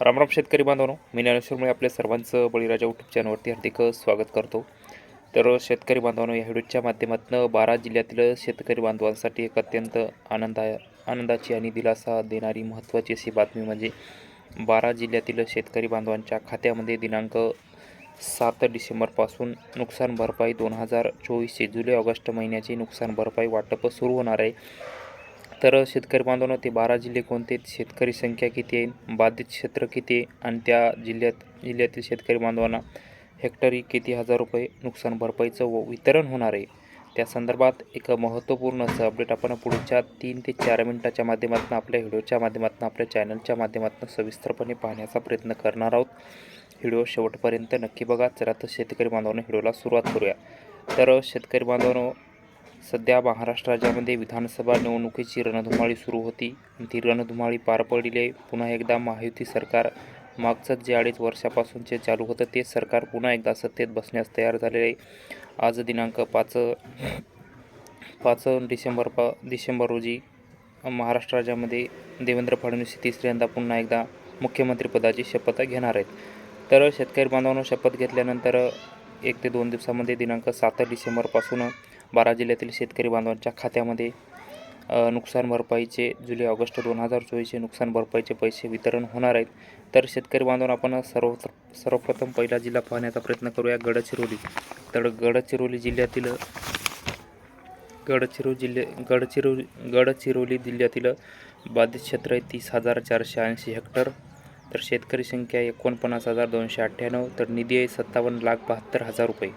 रामराम शेतकरी बांधवांनो मी ज्ञानेश्वरमुळे आपल्या सर्वांचं बळीराजा यूट्यूब चॅनलवरती हार्दिक स्वागत करतो. तर शेतकरी बांधवांनो या व्हिडिओच्या माध्यमातून बारा जिल्ह्यातील शेतकरी बांधवांसाठी एक अत्यंत आनंदा आनंदाची आणि दिलासा देणारी महत्त्वाची अशी बातमी म्हणजे बारा जिल्ह्यातील शेतकरी बांधवांच्या खात्यामध्ये दिनांक सात डिसेंबरपासून नुकसान भरपाई दोन हजार चोवीसचे जुलै ऑगस्ट महिन्याची नुकसान भरपाई वाटप सुरू होणार आहे. तर शेतकरी बांधवांनो ते बारा जिल्हे कोणते? शेतकरी संख्या किती आहे? बाधित क्षेत्र किती आहे? आणि त्या जिल्ह्यात जिल्ह्यातील शेतकरी बांधवांना हेक्टरी किती हजार रुपये नुकसान भरपाईचं व वितरण होणार आहे? त्या संदर्भात एक महत्त्वपूर्ण असं अपडेट आपण पुढच्या तीन ते चार मिनिटाच्या माध्यमातून आपल्या व्हिडिओच्या माध्यमातून आपल्या चॅनलच्या माध्यमातून सविस्तरपणे पाहण्याचा प्रयत्न करणार आहोत. व्हिडिओ शेवटपर्यंत नक्की बघा. चला तर शेतकरी बांधवांना व्हिडिओला सुरुवात करूया. तर शेतकरी बांधवांनो सध्या महाराष्ट्र राज्यामध्ये विधानसभा निवडणुकीची रणधुमाळी सुरू होती. आणि ती रणधुमाळी पार पडली आहे पुन्हा एकदा महायुती सरकार मागचं जे अडीच वर्षापासून जे चालू होतं तेच सरकार पुन्हा एकदा सत्तेत बसण्यास तयार झालेले आहे आज दिनांक पाच पाच डिसेंबर पा डिसेंबर रोजी महाराष्ट्र राज्यामध्ये देवेंद्र फडणवीस तिसऱ्यांदा पुन्हा एकदा मुख्यमंत्रीपदाची शपथ घेणार आहेत. तर शेतकरी बांधवांना शपथ घेतल्यानंतर एक ते दोन दिवसामध्ये दिनांक सात डिसेंबरपासून बारा जिल्ह्यातील शेतकरी बांधवांच्या खात्यामध्ये नुकसान भरपाईचे जुलै ऑगस्ट दोन हजार चोवीसचे नुकसान भरपाईचे पैसे वितरण होणार आहेत. तर शेतकरी बांधवांना आपण सर्व सर्वप्रथम पहिला जिल्हा पाहण्याचा प्रयत्न करूया. गडचिरोली. तर गडचिरोली जिल्ह्यातील गडचिरोली जिल्हे गडचिरोली गडचिरोली जिल्ह्यातील बाधित क्षेत्र आहे तीस हजार चारशे ऐंशी हेक्टर. तर शेतकरी संख्या एकोणपन्नास हजार दोनशे अठ्ठ्याण्णव. तर निधी आहे सत्तावन्न लाख बहात्तर हजार रुपये.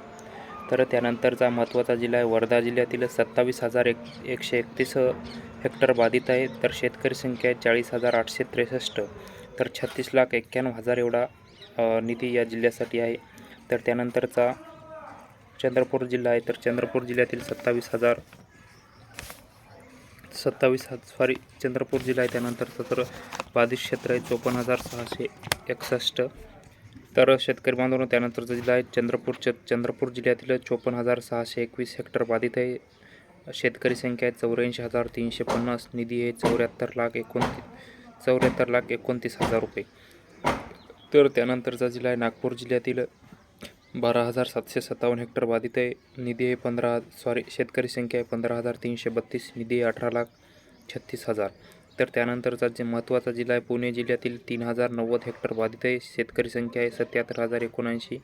तर त्यानंतरचा महत्त्वाचा जिल्हा आहे वर्धा जिल्ह्यातील सत्तावीस हजार एक एकशे एकतीस हेक्टर बाधित आहे. तर शेतकरी संख्या आहे चाळीस हजार आठशे त्रेसष्ट. तर छत्तीस लाख एक्क्याण्णव हजार एवढा निधी या जिल्ह्यासाठी आहे. तर त्यानंतरचा चंद्रपूर जिल्हा आहे. तर चंद्रपूर जिल्ह्यातील सत्तावीस हजार सत्तावीस हजार सॉरी चंद्रपूर जिल्हा आहे. त्यानंतरचं तर बाधित क्षेत्र आहे चोपन्न हजार सहाशे एकसष्ट. तर शेतकरी बांधवांनो त्यानंतरचा जिल्हा आहे चंद्रपूर. च चंद्रपूर जिल्ह्यातील चोपन्न हजार सहाशे एकवीस हेक्टर बाधित आहे. शेतकरी संख्या आहे चौऱ्याऐंशी हजार तीनशे पन्नास. निधी आहे चौऱ्याहत्तर लाख एकोणतीस चौऱ्याहत्तर लाख एकोणतीस हजार रुपये. तर त्यानंतरचा जिल्हा आहे नागपूर जिल्ह्यातील बारा हजार सातशे सत्तावन्न हेक्टर बाधित आहे. निधी आहे पंधरा सॉरी शेतकरी संख्या आहे पंधरा हजार तीनशे बत्तीस. निधी आहे अठरा लाख छत्तीस हजार. तर त्यानंतरचा जे महत्त्वाचा जिल्हा आहे पुणे जिल्ह्यातील तीन हजार नव्वद हेक्टर बाधित आहे. शेतकरी संख्या आहे सत्याहत्तर हजार एकोणऐंशी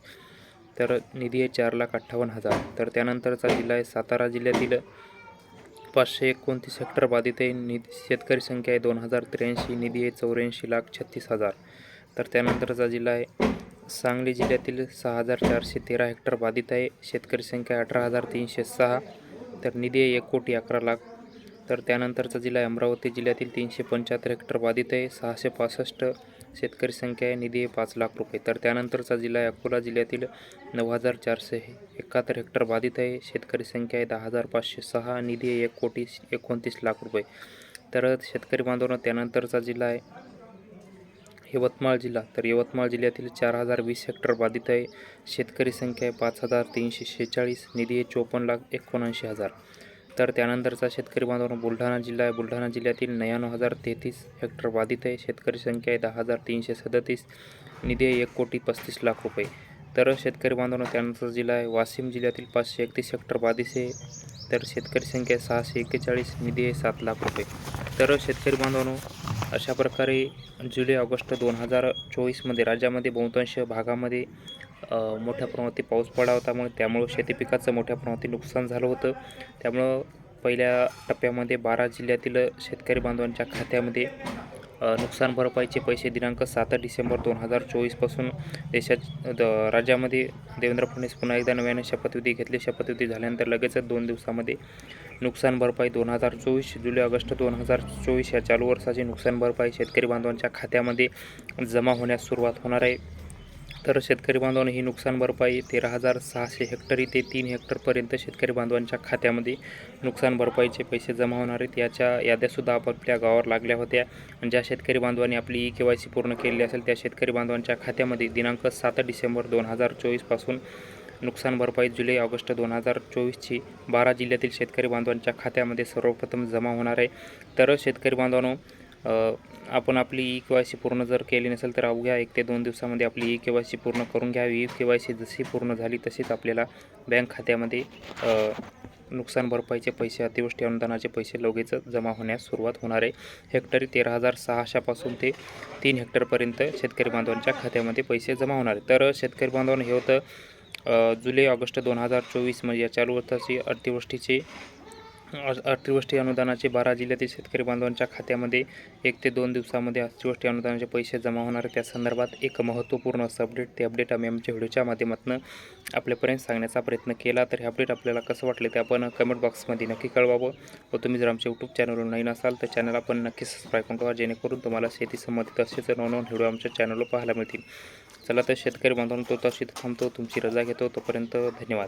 तर निधी आहे चार लाख अठ्ठावन्न हजार. तर त्यानंतरचा जिल्हा आहे सातारा जिल्ह्यातील पाचशे एकोणतीस हेक्टर बाधित आहे. निधी शेतकरी संख्या आहे दोन हजार त्र्याऐंशी निधी आहे चौऱ्याऐंशी लाख छत्तीस हजार. तर त्यानंतरचा जिल्हा आहे सांगली जिल्ह्यातील सहा हजार चारशे तेरा हेक्टर बाधित आहे. शेतकरी संख्या अठरा हजार तीनशे सहा तर निधी आहे एक कोटी अकरा लाख तर त्यानंतरचा जिल्हा अमरावती जिल्ह्यातील तीनशे पंच्याहत्तर हेक्टर बाधित आहे. सहाशे पासष्ट शेतकरी संख्या आहे. निधी आहे पाच लाख रुपये. तर त्यानंतरचा जिल्हा आहे अकोला जिल्ह्यातील नऊ हजार चारशे एकाहत्तर हेक्टर बाधित आहे. शेतकरी संख्या आहे दहा हजार पाचशे सहा. निधी आहे एक कोटी एकोणतीस लाख रुपये. तर शेतकरी बांधवांना त्यानंतरचा जिल्हा आहे यवतमाळ जिल्हा. तर यवतमाळ जिल्ह्यातील चार हजार वीस हेक्टर बाधित आहे. शेतकरी संख्या आहे पाच हजार तीनशे शेहेचाळीस. निधी आहे चोपन्न लाख एकोणऐंशी हजार. तर त्यानंतरचा शेतकरी बांधवांनो बुलढाणा जिल्हा आहे. बुलढाणा जिल्ह्यातील नव्याण्णव हजार तेहतीस हेक्टर बाधित आहे. शेतकरी संख्या आहे दहा हजार तीनशे सदतीस. निधी आहे एक कोटी पस्तीस लाख रुपये. तर शेतकरी बांधवांनो त्यानंतर जिल्हा आहे वाशिम जिल्ह्यातील पाचशे एकतीस हेक्टर बाधित आहे. तर शेतकरी संख्या सहाशे एक्केचाळीस निधी आहे सात लाख रुपये. तर शेतकरी बांधवांनो अशा प्रकारे जुलै ऑगस्ट दोन हजार चोवीसमध्ये राज्यामध्ये बहुतांश भागामध्ये मोठ्या प्रमाणात पाऊस पडा होता. त्यामुळे त्यामुळं शेती पिकाचं मोठ्या प्रमाणात नुकसान झालं होतं. त्यामुळं पहिल्या टप्प्यामध्ये बारा जिल्ह्यातील शेतकरी बांधवांच्या खात्यामध्ये नुकसान भरपाईचे पैसे दिनांक सात डिसेंबर दोन हजार चोवीसपासून देशात द- राज्यामध्ये देवेंद्र फडणवीस पुन्हा एकदा नव्याने शपथविधी घेतली. शपथविधी झाल्यानंतर लगेचच दोन दिवसामध्ये नुकसान भरपाई दोन हजार चोवीस जुलै ऑगस्ट दोन हजार चोवीस या चालू वर्षाची नुकसान भरपाई शेतकरी बांधवांच्या खात्यामध्ये जमा होण्यास सुरुवात होणार आहे. तर शेतकरी बांधवांना ही नुकसान भरपाई तेरा हजार सहाशे हेक्टरी ते तीन हेक्टरपर्यंत शेतकरी बांधवांच्या खात्यामध्ये नुकसान भरपाईचे पैसे जमा होणार आहेत. याच्या याद्यासुद्धा आपापल्या गावावर लागल्या होत्या. आणि ज्या शेतकरी बांधवांनी आपली ई के वाय सी पूर्ण केलेली असेल त्या शेतकरी बांधवांच्या खात्यामध्ये दिनांक सात डिसेंबर दोन हजार चोवीसपासून नुकसान भरपाई जुलै ऑगस्ट दोन हजार चोवीसची बारा जिल्ह्यातील शेतकरी बांधवांच्या खात्यामध्ये सर्वप्रथम जमा होणार आहे. तर शेतकरी बांधवांनो आपण आपली ई के वाय सी पूर्ण जर केली नसेल तर अवघ्या एक ते दोन दिवसामध्ये आपली ई के वाय सी पूर्ण करून घ्यावी. ई के वाय सी जशी पूर्ण झाली तशीच आपल्याला बँक खात्यामध्ये नुकसान भरपाईचे पैसे अतिवृष्टी अनुदानाचे पैसे लगेच जमा होण्यास सुरुवात होणार आहे. हेक्टरी तेरा हजार सहाशेपासून ते तीन हेक्टरपर्यंत शेतकरी बांधवांच्या खात्यामध्ये पैसे जमा होणार आहे तर शेतकरी बांधवांना हे होतं जुलै ऑगस्ट दोन हजार चोवीस म्हणजे या चालू वर्षाची अतिवृष्टीचे अतिवृष्टी अनुदानाचे बारा जिल्ह्यातील शेतकरी बांधवांच्या खात्यामध्ये एक ते दोन दिवसामध्ये अतिवृष्टी अनुदानाचे पैसे जमा होणार आहे त्या संदर्भात एक महत्त्वपूर्ण असं अपडेट ते अपडेट आम्ही आमच्या व्हिडिओच्या माध्यमातून आपल्यापर्यंत सांगण्याचा प्रयत्न केला. तर हे अपडेट आपल्याला कसं वाटले ते आपण कमेंट बॉक्समध्ये नक्की कळवावं. व तुम्ही जर आमच्या यूट्यूब चॅनलवर नवीन असाल तर चॅनल आपण नक्की सबस्क्राईब करून ठेवा जेणेकरून तुम्हाला शेती संबंधित असेच नवनवन व्हिडिओ आमच्या चॅनलवर पाहायला मिळतील. चला तर शेतकरी बांधवांनो तो तशी थांबतो. तुमची रजा घेतो. तोपर्यंत धन्यवाद.